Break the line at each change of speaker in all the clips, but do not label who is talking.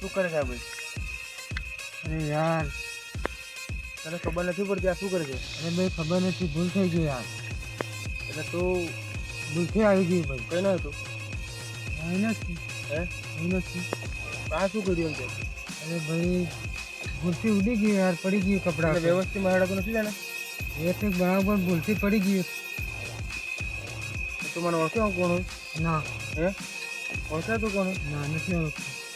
શું કરે છે આ ભાઈ?
અરે યાર
તને ખબર નથી પડતી આ શું કરે છે?
અરે ભાઈ ખબર નથી ભૂલ થઈ ગઈ યાર.
એટલે તું
ભૂલથી આવી ગઈ ભાઈ.
કઈ ન હતું?
અહીં નથી.
હે?
અહીં નથી.
આ શું કર્યું એમ
અરે ભાઈ ભૂલથી ઉડી ગયું યાર પડી ગયું કપડાં
વ્યવસ્થિત મહાડા નથી જાણે?
એ તો બરાબર ભૂલથી પડી ગયું.
તો મને ઓળખે હું કોણ
ના.
હે? ઓળખે તું કોણ
ના નથી ઓળખતું.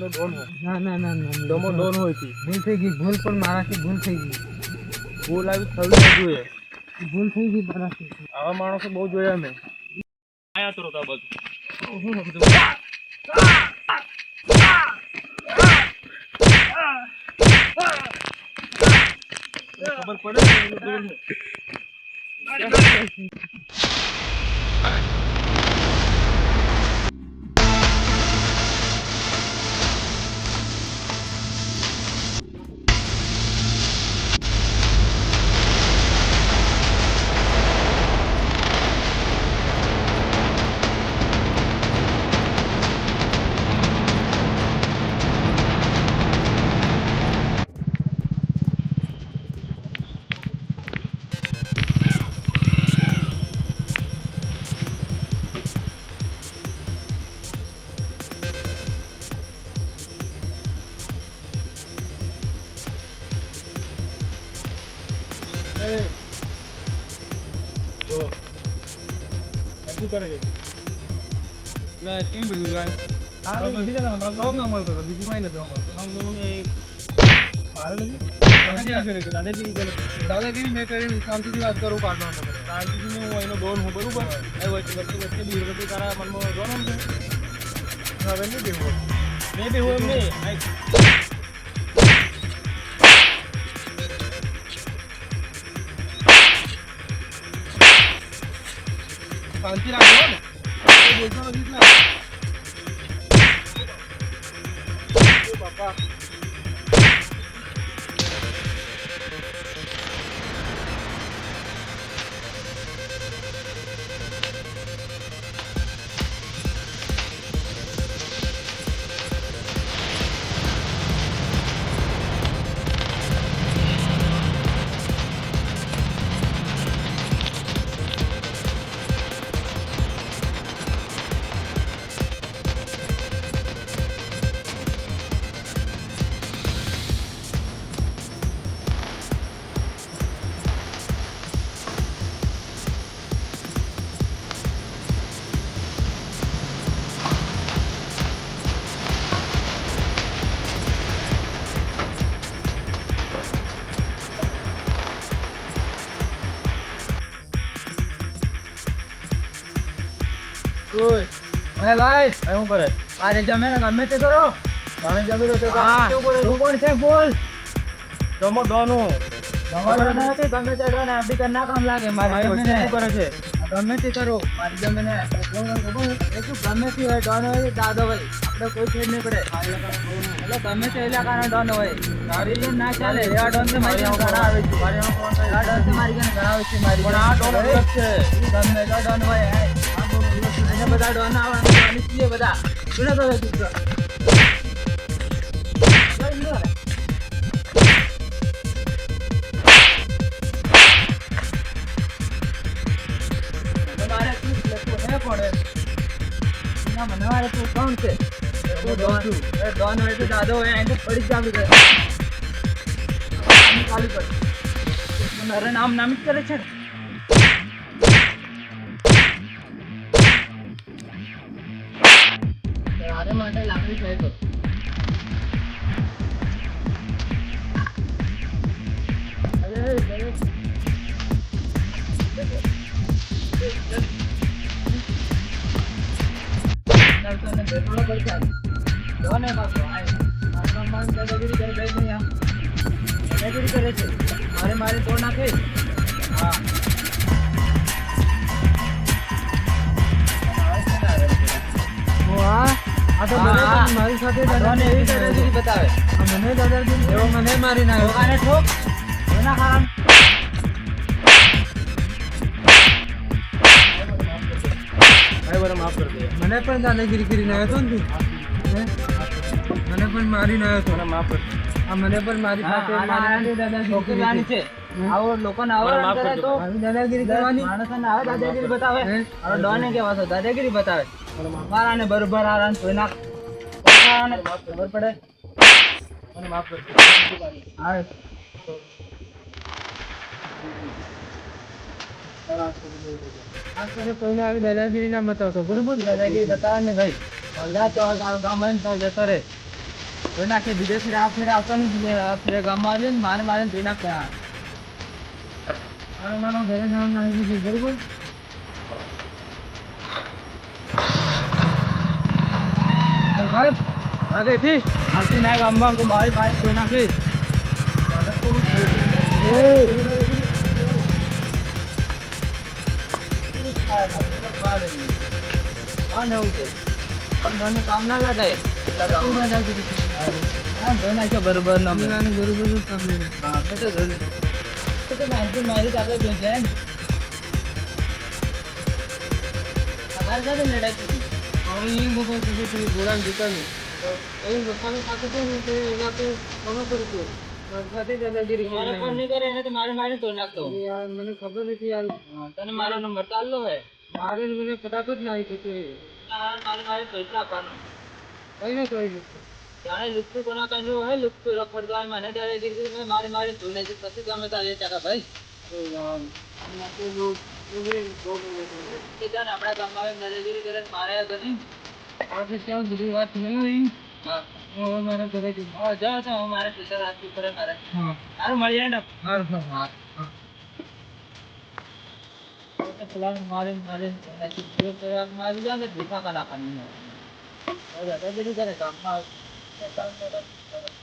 એનો ડોન હોય.
ના ના ના ના ના.
ડોમો ડોન હોયથી
ભૂલ થઈ ગઈ ભૂલ પણ મારાથી ભૂલ થઈ ગઈ.
ભૂલ આવી થવી ન જોઈએ.
ભૂલ થઈ ગઈ મારાથી.
આવા માણસો બહુ જોયા મેં. આયા તો રોતા બધું ખબર પડે શું કરે છે? લે, કેમ બધું જાય? આ તો બીજા ના હમણાં તો ના મળતો હતો, બીજું કાંઈ નથી તો છે. દાદાગીરી મેં કરી, શાંતિથી વાત કરું, પકડે. શાંતિથી હું એનો ડોન હું, બરોબર? વચ્ચે વચ્ચે બી વચ્ચે તારા મનમાં ડોન છે? હવે નહીં બેહવું. નહીં એમ નહીં. શાંતિ રાખજો ને. બોલતો નથી ઓય
અરે ભાઈ
શું કરે?
મારે જમે ને ગમે તે કરો.
પાણી જમી રહ્યો છે તો.
હા.
કેવું કરે
તું કોણ છે બોલ.
જમો ડોનું.
ગમે તે કરો ને. આપણી ઘર ના કામ લાગે મારી
મારી શું કરે છે.
ગમે તે કરો. મારી જમીને એ ગમે તે હોય ડોન હોય દાદો હોય? આપણે કોઈ છેડ નહીં પડે. એટલે ગમે તે ઇલાકાના ડોન હોય. મારી ના ચાલે. એવા ડોન તો મારી ઘણા આવે છે.
મારી?
ડોન તો મારી ઘણા આવે છે મારી
પણ આ ડોન છે.
ગમે તે ડોન હોય એને બધા ડોન આવે ડોન બધા કરો છો? તું? ના, મને મારે તું કોણ છે? તું ડોન હોય તો દાદો હોય એને આપી દે આમ મારે નામ નામ કરે છે ને. તારે માટે લાકડી તો તને બેઠોડો પડશે આજ. જો ને પાછો, આય. દાદાગીરી કરે. દાદાગીરી કરે છે. મારે મારે તોડ નાખે હા આ તો મને નાખ્યો.
પણ દાદાગીરી કરીને આવ્યો હતો ને મને પણ મારી નાખ્યો હતો. આ મને પણ મારી છોકરી છે.
આવો લોકોને આવો કરે તો
દાદાગીરી કરવાની?
માણસોને આવે દાદાગીરી બતાવે? હવે ડોને કેવા છો? દાદાગીરી બતાવે. મારાને બરોબર આરાને ધોઈ નાખ. ખબર પડે?
મને માફ કરજો.
હા
આ કરે કોઈને આવી દાદાગીરી ના બતાવતો બરોબર?
દાદાગીરી બતાવે ને ભાઈ. તો ગામ જતો રે નાખે વિદેશી આ ફેરે આવતો ને ગામમાં આવ્યો ને મારે મારે ધોઈ નાખે આ.
મારો મારો ઘરે જવાનું આવી ગયું બરોબર
આગેથી આવતી ના ગામમાં તો મારી નાખી. છે. પણ મને કામ ના નાખ્યો બરોબર
બરોબર
તો તો તો તો મારી મારી જોઈ છે તમારે સાથે લડાઈ
હવે ઈ લોકો કીધું તું ઘોડાને જતા નહીં. તો એ લોકોને સાથે તો તે એના તો પડી ગયો. સાથે દાદાગીરી કરી
મારે ફોન. નહીં કરે એને તો મારે મારે ધોઈ નાખતો.
યાર મને ખબર નથી યાર.
તને મારો નંબર ચાલલો હે
મારે મને પતા જ નહીં તે
મારે મારે મારે ધોઈ જ
કઈ ને કઈ નહીં.
જાણે લુકતું કોના કાંઈ જો હે લુકતું રખડતો હોય મને ત્યારે દીકરી મેં મારી મારી ધોઈ નાખી પછી તમે તારે ચાકા ભાઈ
તો યાર એના તો જો એવી problem હતી.
કે જાણે આપણા ગામમાં આવે દાદાગીરી કરે તો મારે ઘરે
આજે ત્યાં બધી વાત નહીં
હા
હવે મારે ઘરે જવું.
હા જાઓ છો મારે ટીચર આપવી પડે મારે
હા
સારું મળી જાય ને
હારું, હારું, હારું.
તો પેલા મારે મારે નાખી દીધું તો આ મારી જાને ભીખા કલા ખાની દાદાગીરી કરે ગામમાં આવે.